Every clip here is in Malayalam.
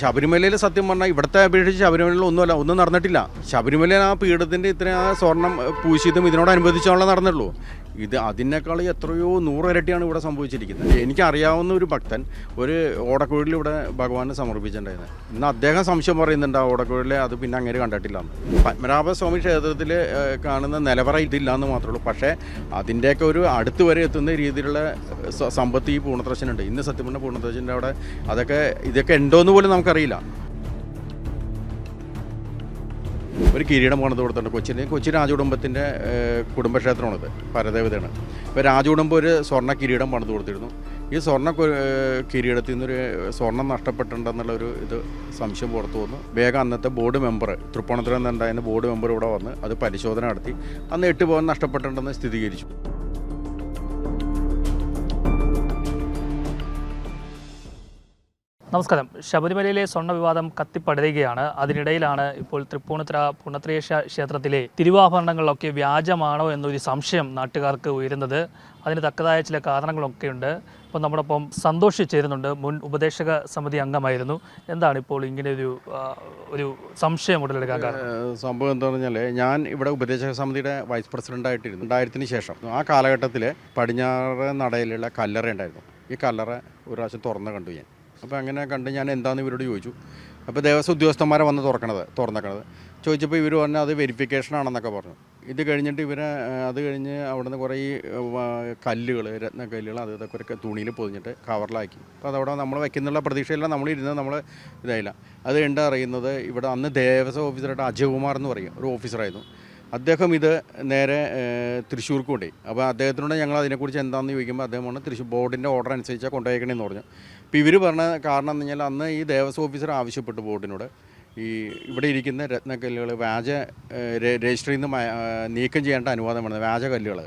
ശബരിമലയിൽ സത്യം പറഞ്ഞാൽ ഇവിടുത്തെ അപേക്ഷിച്ച് ശബരിമലയിൽ ഒന്നുമല്ല ഒന്നും നടന്നിട്ടില്ല. ശബരിമലയിൽ ആ പീഠത്തിന്റെ ഇത്രയും ആ സ്വർണം പൂശിയതും ഇതിനോടനുബന്ധിച്ചുള്ള നടന്നുള്ളൂ ഇത് അതിനേക്കാൾ എത്രയോ നൂറിരട്ടിയാണ് ഇവിടെ സംഭവിച്ചിരിക്കുന്നത്. എനിക്കറിയാവുന്ന ഒരു ഭക്തൻ ഒരു ഓടക്കുഴലിൽ ഇവിടെ ഭഗവാന് സമർപ്പിച്ചിട്ടുണ്ടായിരുന്നത് ഇന്ന് അദ്ദേഹം സംശയം പറയുന്നുണ്ട് ആ ഓടക്കുഴലിൽ അത് പിന്നെ അങ്ങനെ കണ്ടിട്ടില്ല പത്മനാഭസ്വാമി ക്ഷേത്രത്തിൽ കാണുന്ന നിലവറ ഇതില്ല എന്ന് മാത്രമേ ഉള്ളൂ. പക്ഷേ അതിന്റെയൊക്കെ ഒരു അടുത്ത് വരെ എത്തുന്ന രീതിയിലുള്ള സമ്പത്ത് ഈ പൂർണത്രശനുണ്ട് ഇന്ന് സത്യം പറഞ്ഞ അവിടെ അതൊക്കെ ഇതൊക്കെ ഉണ്ടോ എന്ന് പോലും നമുക്കറിയില്ല. ഒരു കിരീടം പണിത് കൊടുത്തിട്ടുണ്ട് കൊച്ചിന്. കൊച്ചി രാജകുടുംബത്തിന്റെ കുടുംബക്ഷേത്രമാണിത്. പരദേവതയാണ്. ഇപ്പോൾ രാജകുടുംബം ഒരു സ്വർണ കിരീടം പണിത് കൊടുത്തിരുന്നു. ഈ സ്വർണ കിരീടത്തിൽ നിന്നൊരു സ്വർണം നഷ്ടപ്പെട്ടിട്ടുണ്ടെന്നുള്ള ഒരു ഇത് സംശയം പുറത്തു വന്നു. വേഗം അന്നത്തെ ബോർഡ് മെമ്പർ തൃപ്പൂണിത്തുറ നിന്നുണ്ടായിരുന്ന ബോർഡ് മെമ്പർ ഇവിടെ വന്ന് അത് പരിശോധന നടത്തി. അന്ന് എട്ട് പവൻ നഷ്ടപ്പെട്ടിട്ടുണ്ടെന്ന് സ്ഥിരീകരിച്ചു. നമസ്കാരം. ശബരിമലയിലെ സ്വർണ വിവാദം കത്തിപ്പടരുകയാണ്. അതിനിടയിലാണ് ഇപ്പോൾ തൃപ്പൂണിത്തുറ പുണത്രേശ ക്ഷേത്രത്തിലെ തിരുവാഭരണങ്ങളിലൊക്കെ വ്യാജമാണോ എന്നൊരു സംശയം നാട്ടുകാർക്ക് ഉയരുന്നത്. അതിന് തക്കതായ ചില കാരണങ്ങളൊക്കെ ഉണ്ട് ഇപ്പോൾ നമ്മോടൊപ്പം സന്തോഷ് ചേരുന്നുണ്ട്. മുൻ ഉപദേശക സമിതി അംഗമായിരുന്നു. എന്താണ് ഇപ്പോൾ ഇങ്ങനെ ഒരു ഒരു സംശയം ഉടലെടുക്കാൻ കാരണം? സംഭവം എന്താണെന്ന് പറഞ്ഞാൽ ഞാൻ ഇവിടെ ഉപദേശക സമിതിയുടെ വൈസ് പ്രസിഡന്റ് ആയിട്ടിരുന്നു രണ്ടായിരത്തിന് ശേഷം. ആ കാലഘട്ടത്തിൽ പടിഞ്ഞാറ് നടയിലുള്ള കല്ലറ ഉണ്ടായിരുന്നു. ഈ കല്ലറ ഒരു പ്രാവശ്യം തുറന്ന് കണ്ടു ഞാൻ. അപ്പോൾ അങ്ങനെ കണ്ട് ഞാൻ എന്താണെന്ന് ഇവരോട് ചോദിച്ചു. അപ്പോൾ ദേവസ്വം ഉദ്യോഗസ്ഥന്മാരെ വന്ന് തുറക്കണത് തുറന്നേക്കണത്. ചോദിച്ചപ്പോൾ ഇവർ പറഞ്ഞു അത് വെരിഫിക്കേഷൻ ആണെന്നൊക്കെ പറഞ്ഞു. ഇത് കഴിഞ്ഞിട്ട് ഇവരെ അത് കഴിഞ്ഞ് അവിടുന്ന് കുറേ ഈ കല്ലുകൾ അത് ഇതൊക്കെ ഒരു തുണിയിൽ പൊതിഞ്ഞിട്ട് കവറിലാക്കി. അപ്പോൾ അതവിടെ നമ്മൾ വയ്ക്കുന്നുള്ള പ്രതീക്ഷയില്ല നമ്മളിരുന്ന് നമ്മൾ ഇതായില്ല. അത് കണ്ട് അറിയുന്നത്? ഇവിടെ അന്ന് ദേവസ്വം ഓഫീസറായിട്ട് അജയകുമാർ എന്ന് പറയും ഒരു ഓഫീസറായിരുന്നു. അദ്ദേഹം ഇത് നേരെ തൃശ്ശൂർക്ക് കൊണ്ടുപോയി. അപ്പോൾ അദ്ദേഹത്തിനോട് ഞങ്ങൾ അതിനെക്കുറിച്ച് എന്താണെന്ന് ചോദിക്കുമ്പോൾ അദ്ദേഹം പറഞ്ഞു തൃശ്ശൂർ ബോർഡിന്റെ ഓർഡർ അനുസരിച്ചാണ് കൊണ്ടുപോയേക്കണേന്ന് പറഞ്ഞു. അപ്പോൾ ഇവർ പറഞ്ഞ കാരണം എന്ന് കഴിഞ്ഞാൽ അന്ന് ഈ ദേവസ്വം ഓഫീസർ ആവശ്യപ്പെട്ടു ബോർഡിനോട്. ഈ ഇവിടെ ഇരിക്കുന്ന രത്നക്കല്ലുകൾ വ്യാജ രജിസ്ട്രിയിൽ നിന്ന് നീക്കം ചെയ്യേണ്ട അനുവാദം വേണം വ്യാജ കല്ലുകൾ.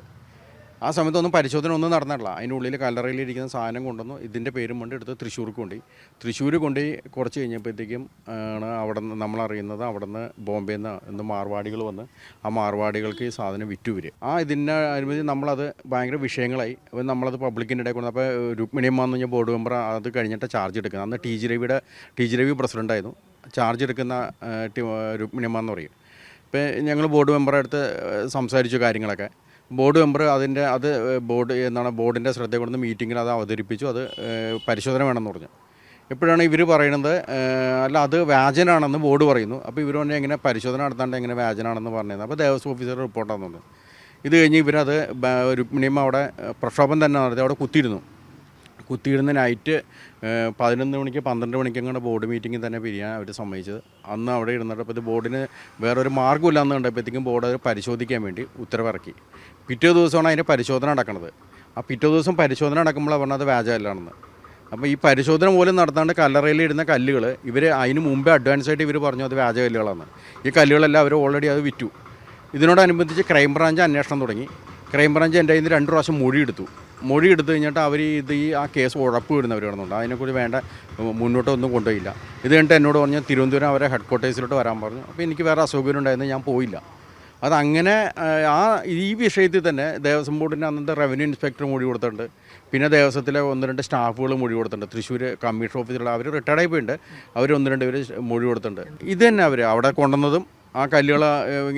ആ സമയത്തൊന്നും പരിശോധന ഒന്നും നടന്നിട്ടില്ല. അതിന്റെ ഉള്ളിൽ കല്ലറയിലിരിക്കുന്ന സാധനം കൊണ്ടുവന്നു. ഇതിന്റെ പേരും കൊണ്ട് എടുത്ത് തൃശ്ശൂർക്ക് കൊണ്ടുപോയി. തൃശ്ശൂർ കൊണ്ടുപോയി കുറച്ച് കഴിഞ്ഞപ്പോഴത്തേക്കും ആണ് അവിടെ നിന്ന് നമ്മളറിയുന്നത് അവിടെ നിന്ന് ബോംബെയിൽ നിന്ന് ഇന്ന് മാർവാടികൾ വന്ന് ആ മാർവാടികൾക്ക് ഈ സാധനം വിറ്റു വരും ആ ഇതിന്റെ അനുമതി നമ്മളത് ഭയങ്കര വിഷയങ്ങളായി. അപ്പോൾ നമ്മളത് പബ്ലിക്കിന്റെ ഇടയിൽ കൊണ്ട് അപ്പോൾ രുക്മിണിയമ്മ എന്ന് പറഞ്ഞ ബോർഡ് മെമ്പർ അത് കഴിഞ്ഞിട്ട് ചാർജ് എടുക്കുന്നത്. അന്ന് ടി ജി രവിയുടെ ടി ജി രവി പ്രസിഡന്റായിരുന്നു ചാർജ് എടുക്കുന്ന രുക്മിണിയമ്മ എന്ന് പറയും. ഇപ്പോൾ ഞങ്ങൾ ബോർഡ് മെമ്പറെ അടുത്ത് സംസാരിച്ചു കാര്യങ്ങളൊക്കെ. ബോർഡ് മെമ്പർ അതിന്റെ അത് ബോർഡ് എന്താണ് ബോർഡിന്റെ ശ്രദ്ധ കൊണ്ടുവന്ന് മീറ്റിങ്ങിൽ അത് അവതരിപ്പിച്ചു. അത് പരിശോധന വേണമെന്ന് പറഞ്ഞു. എപ്പോഴാണ് ഇവർ പറയുന്നത്? അല്ല അത് വ്യാജനാണെന്ന് ബോർഡ് പറയുന്നു. അപ്പോൾ ഇവർ പറഞ്ഞാൽ എങ്ങനെ പരിശോധന നടത്താണ്ട് എങ്ങനെ വ്യാജനാണെന്ന് പറഞ്ഞത് അപ്പോൾ ദേവസ്വം ഓഫീസറുടെ റിപ്പോർട്ടാണെന്ന് പറഞ്ഞു ഇത് കഴിഞ്ഞ് ഇവരത് രുക്മിണിയമ്മ അവിടെ പ്രക്ഷോഭം തന്നെ നടത്തി അവിടെ കുത്തിയിരുന്നു. കുത്തിയിരുന്ന നൈറ്റ് പതിനൊന്ന് മണിക്ക് പന്ത്രണ്ട് മണിക്ക് അങ്ങോട്ട് ബോർഡ് മീറ്റിംഗിൽ തന്നെ പിരിയാൻ അവർ സമ്മതിച്ചത്. അന്ന് അവിടെ ഇരുന്നിട്ട് അപ്പോൾ ഇത് ബോർഡിന് വേറൊരു മാർഗമില്ല എന്ന് കണ്ടപ്പോഴത്തേക്കും ബോർഡ് അത് പരിശോധിക്കാൻ വേണ്ടി ഉത്തരവിറക്കി. പിറ്റേ ദിവസമാണ് അതിന്റെ പരിശോധന നടക്കുന്നത്. ആ പിറ്റേ ദിവസം പരിശോധന നടക്കുമ്പോൾ പറഞ്ഞത് വ്യാജമല്ലാണെന്ന് അപ്പോൾ ഈ പരിശോധന പോലും നടത്താണ്ട് കല്ലറയിൽ ഇടുന്ന കല്ലുകൾ ഇവർ അതിന് മുമ്പേ അഡ്വാൻസ് ആയിട്ട് ഇവർ പറഞ്ഞു അത് വ്യാജ കല്ലുകളാണ് ഈ കല്ലുകളെല്ലാം അവർ ഓൾറെഡി അത് വിറ്റു. ഇതിനോടനുബന്ധിച്ച് ക്രൈംബ്രാഞ്ച് അന്വേഷണം തുടങ്ങി. ക്രൈംബ്രാഞ്ച് എന്റെ കയ്യിൽ നിന്ന് രണ്ട് പ്രാവശ്യം മൊഴി എടുത്തു മൊഴി എടുത്തു കഴിഞ്ഞിട്ട് അവർ ഇത് ഈ ആ കേസ് ഉഴപ്പ് വരുന്നവർ കിടന്നുണ്ട്. അതിനെക്കുറിച്ച് വേണ്ട മുന്നോട്ടൊന്നും കൊണ്ടുപോയില്ല. ഇത് കഴിഞ്ഞിട്ട് എന്നോട് പറഞ്ഞ തിരുവനന്തപുരം അവരെ ഹെഡ് ക്വാർട്ടേഴ്സിലോട്ട് വരാൻ പറഞ്ഞു. അപ്പോൾ എനിക്ക് വേറെ അസൗകര്യം ഉണ്ടായിരുന്നു ഞാൻ പോയില്ല. അതങ്ങനെ ആ, ഈ വിഷയത്തിൽ തന്നെ ദേവസ്വം ബോർഡിന്റെ അന്നത്തെ റവന്യൂ ഇൻസ്പെക്ടർ മൊഴി കൊടുത്തിട്ടുണ്ട്. പിന്നെ ദേവസ്വത്തിലെ ഒന്ന് രണ്ട് സ്റ്റാഫുകൾ മൊഴി കൊടുത്തിട്ടുണ്ട്. തൃശ്ശൂർ കമ്മീഷൻ ഓഫീസിലുള്ള അവർ റിട്ടയർഡ് ആയി പോയിട്ടുണ്ട്. അവർ ഒന്ന് രണ്ട് പേര് മൊഴി കൊടുത്തിട്ടുണ്ട്. ഇത് തന്നെ അവർ അവിടെ കൊണ്ടുവന്നതും ആ കല്ലുകൾ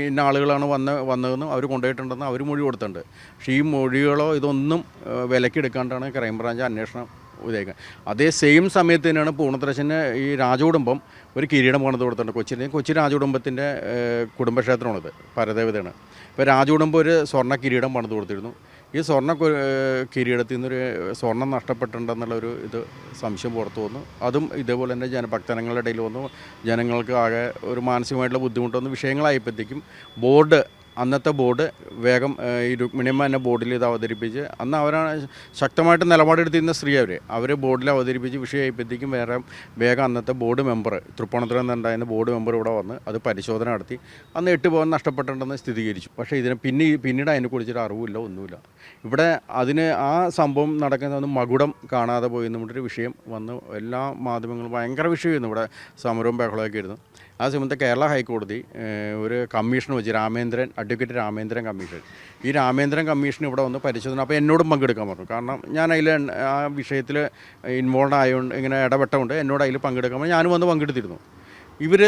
ഇന്ന ആളുകളാണ് വന്ന് വന്നതെന്നും അവർ കൊണ്ടുപോയിട്ടുണ്ടെന്ന് അവർ മൊഴി കൊടുത്തിട്ടുണ്ട്. പക്ഷേ ഈ മൊഴികളോ ഇതൊന്നും വിലക്കെടുക്കാണ്ടാണ് ക്രൈംബ്രാഞ്ച് അന്വേഷണം ഇതേക്കാൻ അതേ സെയിം സമയത്ത് തന്നെയാണ് പൂർണത്രശന് ഈ രാജകുടുംബം ഒരു കിരീടം പണിത് കൊടുത്തിട്ടുണ്ട്. കൊച്ചിന്റെ കൊച്ചി രാജകുടുംബത്തിന്റെ കുടുംബക്ഷേത്രമാണിത് പരദേവതയാണ്. ഇപ്പോൾ രാജകുടുംബം ഒരു സ്വർണ കിരീടം പണിത് കൊടുത്തിരുന്നു. ഈ സ്വർണ കിരീടത്തിൽ നിന്നൊരു സ്വർണം നഷ്ടപ്പെട്ടിട്ടുണ്ടെന്നുള്ള ഒരു ഇത് സംശയം പുറത്തു വന്നു. അതും ഇതേപോലെ തന്നെ ജനഭക്തജനങ്ങളുടെ ഇടയിൽ വന്നു. ജനങ്ങൾക്ക് ആകെ ഒരു മാനസികമായിട്ടുള്ള ബുദ്ധിമുട്ടൊന്നും വിഷയങ്ങളായപ്പോഴത്തേക്കും ബോർഡ് അന്നത്തെ ബോർഡ് വേഗം ഈ രുക്മിണിയമ്മ എന്നെ ബോർഡിൽ ഇത് അവതരിപ്പിച്ച് അന്ന് അവരാണ് ശക്തമായിട്ട് നിലപാടെടുത്തിരുന്ന സ്ത്രീ അവർ അവർ ബോർഡിൽ അവതരിപ്പിച്ച് വിഷയമായപ്പോഴത്തേക്കും വേറെ വേഗം അന്നത്തെ ബോർഡ് മെമ്പർ തൃപ്പൂണിത്തുറ നിന്നുണ്ടായിരുന്ന ബോർഡ് മെമ്പർ ഇവിടെ വന്ന് അത് പരിശോധന നടത്തി. അന്ന് എട്ട് പവൻ നഷ്ടപ്പെട്ടിട്ടുണ്ടെന്ന് സ്ഥിരീകരിച്ചു. പക്ഷേ ഇതിന് പിന്നെ പിന്നീട് അതിനെക്കുറിച്ചൊരു അറിവില്ല ഒന്നുമില്ല. ഇവിടെ അതിന് ആ സംഭവം നടക്കുന്ന മകുടം കാണാതെ പോയി എന്നുള്ളൊരു വിഷയം വന്ന് എല്ലാ മാധ്യമങ്ങളും ഭയങ്കര വിഷയമായിരുന്നു ഇവിടെ സമരവും ബഹളമൊക്കെ ആയിരുന്നു. ആ സമയത്ത് കേരള ഹൈക്കോടതി ഒരു കമ്മീഷൻ വെച്ച് രാമേന്ദ്രൻ അഡ്വക്കേറ്റ് രാമേന്ദ്രൻ കമ്മീഷൻ. ഈ രാമേന്ദ്രൻ കമ്മീഷൻ ഇവിടെ വന്ന് പരിശോധന അപ്പോൾ എന്നോടും പങ്കെടുക്കാൻ പറഞ്ഞു. കാരണം ഞാൻ അതിൽ ആ വിഷയത്തിൽ ഇൻവോൾവ് ആയതുകൊണ്ട് ഇങ്ങനെ ഇടപെട്ടുകൊണ്ട് എന്നോട് അതിൽ പങ്കെടുക്കാൻ പറഞ്ഞു. ഞാനും വന്ന് പങ്കെടുത്തിരുന്നു. ഇവർ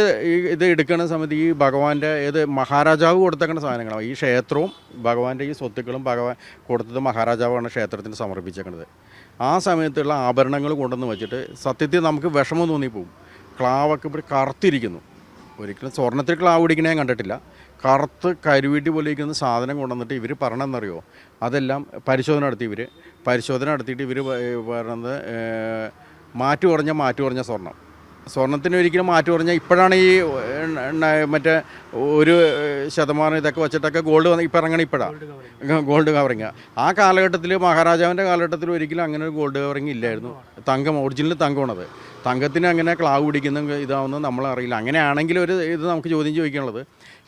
ഇത് എടുക്കുന്ന സമയത്ത് ഈ ഭഗവാന്റെ ഏത് മഹാരാജാവ് കൊടുത്തേക്കുന്ന സാധനങ്ങളാണ്. ഈ ക്ഷേത്രവും ഭഗവാന്റെ ഈ സ്വത്തുക്കളും ഭഗവാൻ കൊടുത്തത് മഹാരാജാവാണ് ക്ഷേത്രത്തിന് സമർപ്പിച്ചേക്കുന്നത് ആ സമയത്തുള്ള ആഭരണങ്ങൾ കൊണ്ടുവന്ന് വെച്ചിട്ട് സത്യത്തിൽ നമുക്ക് വിഷമം തോന്നിപ്പോവും. ക്ലാവൊക്കെ ഇവിടെ കറുത്തിരിക്കുന്നു. ഒരിക്കലും സ്വർണത്തിൽ ക്ലാവ് പിടിക്കണേ ഞാൻ കണ്ടിട്ടില്ല. കറുത്ത് കരുവീട്ടി പോലെ ഇരിക്കുന്ന സാധനം കൊണ്ടുവന്നിട്ട് ഇവർ പറഞ്ഞെന്നറിയോ അതെല്ലാം പരിശോധന നടത്തി ഇവർ പരിശോധന നടത്തിയിട്ട് ഇവർ പറയുന്നത് ഏഹ്, മാറ്റു കുറഞ്ഞ മാറ്റു കുറഞ്ഞ സ്വർണം. സ്വർണത്തിന് ഒരിക്കലും മാറ്റു പറഞ്ഞാൽ ഇപ്പോഴാണ് ഈ മറ്റേ ഒരു ശതമാനം ഇതൊക്കെ വെച്ചിട്ടൊക്കെ ഗോൾഡ് വന്ന് ഇപ്പം ഇറങ്ങണം ഇപ്പോഴാണ് ഗോൾഡ് കവറിങ്. ആ കാലഘട്ടത്തിൽ മഹാരാജാവിന്റെ കാലഘട്ടത്തിൽ ഒരിക്കലും അങ്ങനെ ഒരു ഗോൾഡ് കവറിങ് ഇല്ലായിരുന്നു. തങ്കം ഒറിജിനൽ തങ്കമാണത് തങ്കത്തിന് അങ്ങനെ ക്ലാവ് പിടിക്കുന്ന ഇതാവുന്നത് നമ്മളറിയില്ല. അങ്ങനെയാണെങ്കിൽ ഒരു ഇത് നമുക്ക് ചോദ്യം ചോദിക്കാനുള്ളത്.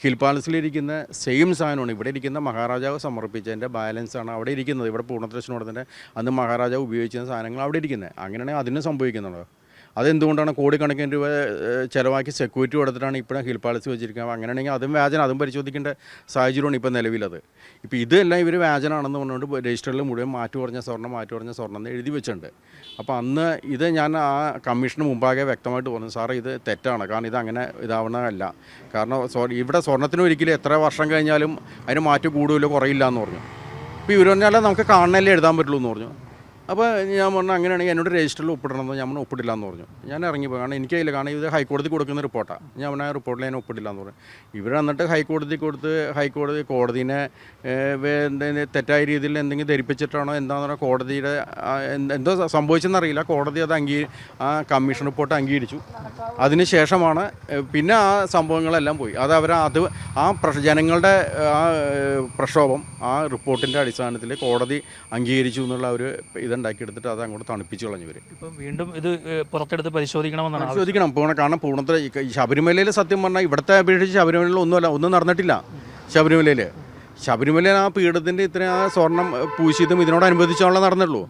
ഹിൽ പാലസിലിരിക്കുന്ന സെയിം സാധനമാണ്. ഇവിടെ ഇരിക്കുന്ന മഹാരാജാവ് സമർപ്പിച്ചതിന്റെ ബാലൻസാണ് അവിടെ ഇരിക്കുന്നത്. ഇവിടെ പൂർണത്രശ്നോടത്തിന്റെ അന്ന് മഹാരാജാവ് ഉപയോഗിച്ചിരുന്ന സാധനങ്ങൾ അവിടെ ഇരിക്കുന്നത്. അങ്ങനെയാണെങ്കിൽ അതിനും സംഭവിക്കുന്നുണ്ടോ? അതെന്തുകൊണ്ടാണ് കോടിക്കണക്കിന് രൂപ ചിലവാക്കി സെക്യൂരിറ്റി കൊടുത്തിട്ടാണ് ഇപ്പോഴും ഹിൽ പാലസ് വെച്ചിരിക്കുന്നത്? അങ്ങനെയാണെങ്കിൽ അതും വ്യാജന അതും പരിശോധിക്കേണ്ട സാഹചര്യമാണ് ഇപ്പോൾ നിലവിലത് ഇപ്പോൾ ഇതെല്ലാം ഇവർ വ്യാജനാണെന്ന് പറഞ്ഞുകൊണ്ട് രജിസ്റ്ററിൽ മുഴുവൻ മാറ്റി കുറഞ്ഞ സ്വർണം മാറ്റി കുറഞ്ഞ സ്വർണം എന്ന് എഴുതി വെച്ചിട്ടുണ്ട്. അപ്പോൾ അന്ന് ഇത് ഞാൻ ആ കമ്മീഷന് മുമ്പാകെ വ്യക്തമായിട്ട് പറഞ്ഞു സാറേ ഇത് തെറ്റാണ്. കാരണം ഇത് അങ്ങനെ ഇതാവണമല്ല കാരണം ഇവിടെ സ്വർണത്തിന് ഒരിക്കലും എത്ര വർഷം കഴിഞ്ഞാലും അതിന് മാറ്റം കൂടുതലോ കുറയില്ല എന്ന് പറഞ്ഞു. ഇപ്പോൾ ഇവർ പറഞ്ഞാൽ നമുക്ക് കാണണല്ലേ എഴുതാൻ പറ്റുള്ളൂ എന്ന് പറഞ്ഞു. അപ്പോൾ ഞാൻ പറഞ്ഞു അങ്ങനെയാണെങ്കിൽ എന്നോട് രജിസ്റ്ററിൽ ഒപ്പിടണമെന്ന്. ഞാൻ ഒപ്പിടില്ല എന്ന് പറഞ്ഞു. ഞാൻ ഇറങ്ങി ഇറങ്ങിപ്പോയി കാരണം എനിക്കതില്ല കാരണം ഇത് ഹൈക്കോടതി കൊടുക്കുന്ന റിപ്പോർട്ടാണ് ഞാൻ പറഞ്ഞ ആ റിപ്പോർട്ടിൽ ഞാൻ ഒപ്പിടില്ല എന്ന് പറഞ്ഞു. ഇവർ എന്നിട്ട് ഹൈക്കോടതി കൊടുത്ത് ഹൈക്കോടതി കോടതിനെ തെറ്റായ രീതിയിൽ എന്തെങ്കിലും ധരിപ്പിച്ചിട്ടാണോ എന്താണെന്ന് പറഞ്ഞാൽ കോടതിയുടെ എന്ത് സംഭവിച്ചെന്നറിയില്ല കോടതി അത് അംഗീ ആ കമ്മീഷൻ റിപ്പോർട്ട് അംഗീകരിച്ചു. അതിന് ശേഷമാണ് പിന്നെ ആ സംഭവങ്ങളെല്ലാം പോയി. അത് അവർ അത് ആ പ്രശ് ജനങ്ങളുടെ ആ പ്രക്ഷോഭം ആ റിപ്പോർട്ടിന്റെ അടിസ്ഥാനത്തിൽ കോടതി അംഗീകരിച്ചു എന്നുള്ള ഒരു ഇതുണ്ടാക്കിയെടുത്തിട്ട് അത് അങ്ങോട്ട് തണുപ്പിച്ച് കളഞ്ഞു വരും ഇപ്പം വീണ്ടും ഇത് പുറത്തെടുത്ത് പരിശോധിക്കണമെന്നാണ്. പരിശോധിക്കണം. പൂർണ കാരണം പൂർണത്തിൽ ശബരിമലയിൽ സത്യം പറഞ്ഞാൽ ഇവിടുത്തെ അപേക്ഷിച്ച് ശബരിമലയിൽ ഒന്നുമല്ല ഒന്നും നടന്നിട്ടില്ല ശബരിമലയിൽ ശബരിമലയിൽ ആ പീഠത്തിന്റെ ഇത്രയും ആ സ്വർണം പൂശിയതും ഇതിനോടനുബന്ധിച്ചാണല്ലോ നടന്നുള്ളൂ.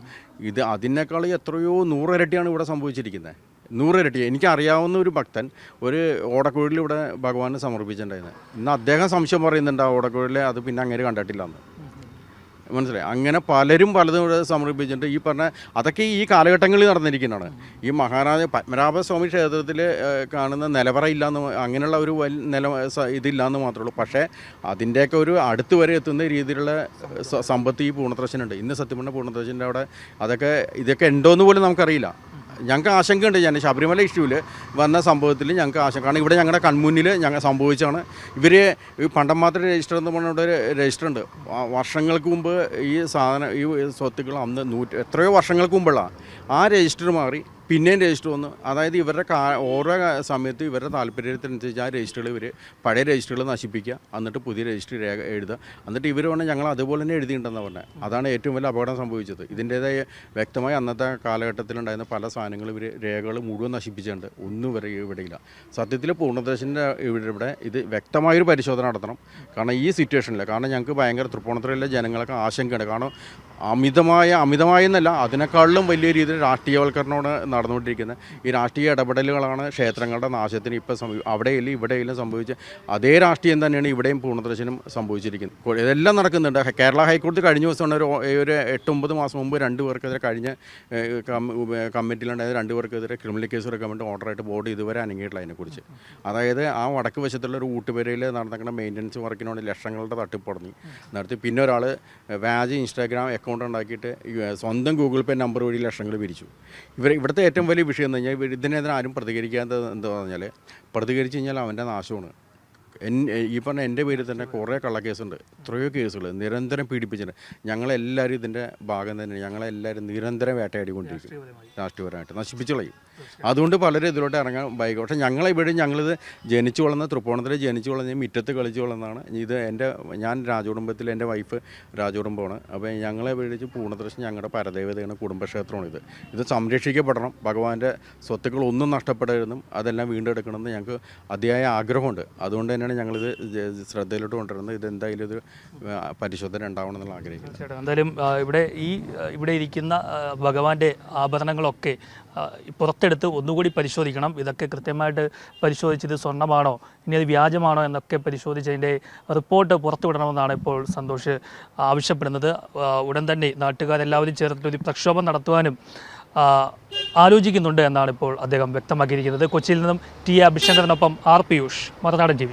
ഇത് അതിനേക്കാൾ എത്രയോ നൂറിരട്ടിയാണ് ഇവിടെ സംഭവിച്ചിരിക്കുന്നത്. നൂറിരട്ടി. എനിക്കറിയാവുന്ന ഒരു ഭക്തൻ ഒരു ഓടക്കുഴലിൽ ഇവിടെ ഭഗവാന് സമർപ്പിച്ചിട്ടുണ്ടായിരുന്നു ഇന്ന് അദ്ദേഹം സംശയം പറയുന്നുണ്ട് ആ ഓടക്കുഴലിൽ അത് പിന്നെ അങ്ങനെ കണ്ടിട്ടില്ല എന്ന് മനസ്സിലായി. അങ്ങനെ പലരും പലതും ഇവിടെ സമർപ്പിച്ചിട്ടുണ്ട്. ഈ പറഞ്ഞ അതൊക്കെ ഈ കാലഘട്ടങ്ങളിൽ നടന്നിരിക്കുന്നതാണ്. ഈ മഹാരാജ പത്മനാഭസ്വാമി ക്ഷേത്രത്തിൽ കാണുന്ന നിലവറ ഇല്ലാന്ന് അങ്ങനെയുള്ള ഒരു വലിയ നില ഇതില്ലാന്ന് മാത്രമേ ഉള്ളൂ. പക്ഷേ അതിന്റെയൊക്കെ ഒരു അടുത്ത് വരെ എത്തുന്ന രീതിയിലുള്ള സമ്പത്ത് ഈ പൂർണത്രശനുണ്ട് ഇന്ന് സത്യം പറഞ്ഞ അവിടെ അതൊക്കെ ഇതൊക്കെ ഉണ്ടോയെന്ന് പോലും നമുക്കറിയില്ല. ഞങ്ങൾക്ക് ആശങ്കയുണ്ട്. ഞാൻ ശബരിമല ഇഷ്യൂവിൽ വന്ന സംഭവത്തിൽ ഞങ്ങൾക്ക് ആശങ്ക കാരണം ഇവിടെ ഞങ്ങളുടെ കൺമുന്നിൽ ഞങ്ങൾ സംഭവിച്ചാണ് ഇവർ ഈ പണ്ടം രജിസ്റ്റർ എന്ന് പറഞ്ഞ ഇവിടെ ഒരു രജിസ്റ്റർ ഉണ്ട്. വർഷങ്ങൾക്ക് മുമ്പ് ഈ സാധനം ഈ സ്വത്തുക്കൾ അന്ന് നൂറ്റി എത്രയോ വർഷങ്ങൾക്ക് മുമ്പുള്ള ആ രജിസ്റ്റർ മാറി പിന്നെയും രജിസ്റ്റർ വന്നു. അതായത് ഇവരുടെ കാ ഓരോ സമയത്ത് ഇവരുടെ താല്പര്യത്തിനനുസരിച്ച് ആ രജിസ്റ്ററുകൾ ഇവർ പഴയ രജിസ്റ്ററുകൾ നശിപ്പിക്കുക എന്നിട്ട് പുതിയ രജിസ്റ്റർ എഴുതുക. എന്നിട്ട് ഇവർ പറഞ്ഞാൽ ഞങ്ങൾ അതുപോലെ തന്നെ എഴുതിയിട്ടുണ്ടെന്ന് പറഞ്ഞത് അതാണ് ഏറ്റവും വലിയ അപകടം സംഭവിച്ചത്. ഇതിന്റേതായ വ്യക്തമായി അന്നത്തെ കാലഘട്ടത്തിലുണ്ടായിരുന്ന പല സാധനങ്ങളും ഇവർ രേഖകൾ മുഴുവൻ നശിപ്പിച്ചിട്ടുണ്ട്. ഒന്നും വരെ ഇവിടെയില്ല. സത്യത്തിൽ പൂർണദേശിന്റെ ഇവിടെ ഇവിടെ ഇത് വ്യക്തമായൊരു പരിശോധന നടത്തണം. കാരണം ഈ സിറ്റുവേഷനിൽ കാരണം ഞങ്ങൾക്ക് ഭയങ്കര തൃപ്പൂണിത്തുറയിലെ ജനങ്ങൾക്ക് ആശങ്കയുണ്ട് കാരണം അമിതമായ അമിതമായ എന്നല്ല അതിനേക്കാളിലും വലിയ രീതിയിൽ രാഷ്ട്രീയവൽക്കരണമാണ് നടന്നുകൊണ്ടിരിക്കുന്നത്. ഈ രാഷ്ട്രീയ ഇടപെടലുകളാണ് ക്ഷേത്രങ്ങളുടെ നാശത്തിന് ഇപ്പോൾ സംഭവി അവിടെയില്ല ഇവിടെയില്ല സംഭവിച്ച അതേ രാഷ്ട്രീയം തന്നെയാണ് ഇവിടെയും പൂർണദർശനം സംഭവിച്ചിരിക്കുന്നത്. ഇതെല്ലാം നടക്കുന്നുണ്ട്. കേരള ഹൈക്കോടതി കഴിഞ്ഞ ദിവസമാണ് ഒരു ഒരു എട്ടൊമ്പത് മാസം മുമ്പ് രണ്ട് പേർക്കെതിരെ കഴിഞ്ഞ കമ്മിറ്റിയിലുണ്ടായത് രണ്ട് പേർക്കെതിരെ ക്രിമിനൽ കേസ് എടുക്കാൻ ഓർഡറായിട്ട് ബോർഡ് ഇതുവരെ അനങ്ങിയിട്ടില്ല അതിനെക്കുറിച്ച്. അതായത് ആ വടക്ക് വശത്തുള്ള ഒരു ഊട്ടുപേരയിൽ നടന്നിരിക്കുന്ന മെയിന്റനൻസ് വർക്കിനോട് ലക്ഷങ്ങളുടെ തട്ടിപ്പടഞ്ഞു നടത്തി പിന്നെ ഒരാൾ വ്യാജ ഇൻസ്റ്റാഗ്രാം അക്കൗണ്ട് ഉണ്ടാക്കിയിട്ട് സ്വന്തം ഗൂഗിൾ പേ നമ്പർ വഴി ലക്ഷങ്ങൾ പിരിച്ചു. ഇവർ ഇവിടുത്തെ ഏറ്റവും വലിയ വിഷയം എന്ന് കഴിഞ്ഞാൽ ഇതിനെതിരെ ആരും പ്രതികരിക്കാത്തത് എന്താ പറഞ്ഞാൽ പ്രതികരിച്ച് കഴിഞ്ഞാൽ അവന്റെ നാശമാണ്. ഈ പറഞ്ഞ എന്റെ പേരിൽ തന്നെ കുറേ കള്ളക്കേസുണ്ട്. എത്രയോ കേസുകൾ നിരന്തരം പീഡിപ്പിച്ചിട്ടുണ്ട്. ഞങ്ങളെല്ലാവരും ഇതിന്റെ ഭാഗം തന്നെ ഞങ്ങളെല്ലാവരും നിരന്തരം വേട്ടയാടിക്കൊണ്ടിരിക്കും. രാഷ്ട്രീയപരമായിട്ട്. നശിപ്പിച്ചു കളയും. അതുകൊണ്ട് പലരും ഇതിലോട്ട് ഇറങ്ങാൻ ബൈക്ക് പക്ഷേ ഞങ്ങളെ ഇവിടെ ഞങ്ങളിത് ജനിച്ചു വളർന്ന തൃപ്പൂണത്തിൽ ജനിച്ചു വളർന്ന മുറ്റത്ത് കളിച്ചു വളർന്നതാണ്. ഇത് എന്റെ ഞാൻ രാജകുടുംബത്തിൽ എന്റെ വൈഫ് രാജകുടുംബമാണ്. അപ്പോൾ ഞങ്ങളെ വിളിച്ച് പൂർണദൃശ്യം ഞങ്ങളുടെ പരദേവതയാണ് കുടുംബക്ഷേത്രമാണ് ഇത് ഇത് സംരക്ഷിക്കപ്പെടണം. ഭഗവാന്റെ സ്വത്തുക്കൾ ഒന്നും നഷ്ടപ്പെടരുതെന്നും അതെല്ലാം വീണ്ടെടുക്കണമെന്ന് ഞങ്ങൾക്ക് അതിയായ ആഗ്രഹമുണ്ട്. അതുകൊണ്ട് തന്നെയാണ് തന്നെയാണ് ഞങ്ങളിത് ശ്രദ്ധയിലോട്ട് കൊണ്ടുവരുന്നത്. ഇത് എന്തായാലും ഒരു പരിശോധന ഉണ്ടാവണം എന്നുള്ള ആഗ്രഹിക്കുന്നത് എന്തായാലും ഇവിടെ ഈ ഇവിടെ ഇരിക്കുന്ന ഭഗവാന്റെ ആഭരണങ്ങളൊക്കെ പുറത്തെടുത്ത് ഒന്നുകൂടി പരിശോധിക്കണം. ഇതൊക്കെ കൃത്യമായിട്ട് പരിശോധിച്ചത് സ്വർണമാണോ ഇനി അത് വ്യാജമാണോ എന്നൊക്കെ പരിശോധിച്ചതിന്റെ റിപ്പോർട്ട് പുറത്തുവിടണമെന്നാണ് ഇപ്പോൾ സന്തോഷ് ആവശ്യപ്പെടുന്നത്. ഉടൻ തന്നെ നാട്ടുകാരെല്ലാവരും ചേർന്നിട്ട് ഒരു പ്രക്ഷോഭം നടത്തുവാനും ആലോചിക്കുന്നുണ്ട് എന്നാണ് ഇപ്പോൾ അദ്ദേഹം വ്യക്തമാക്കിയിരിക്കുന്നത്. കൊച്ചിയിൽ നിന്നും T A R Piyush Marunadan T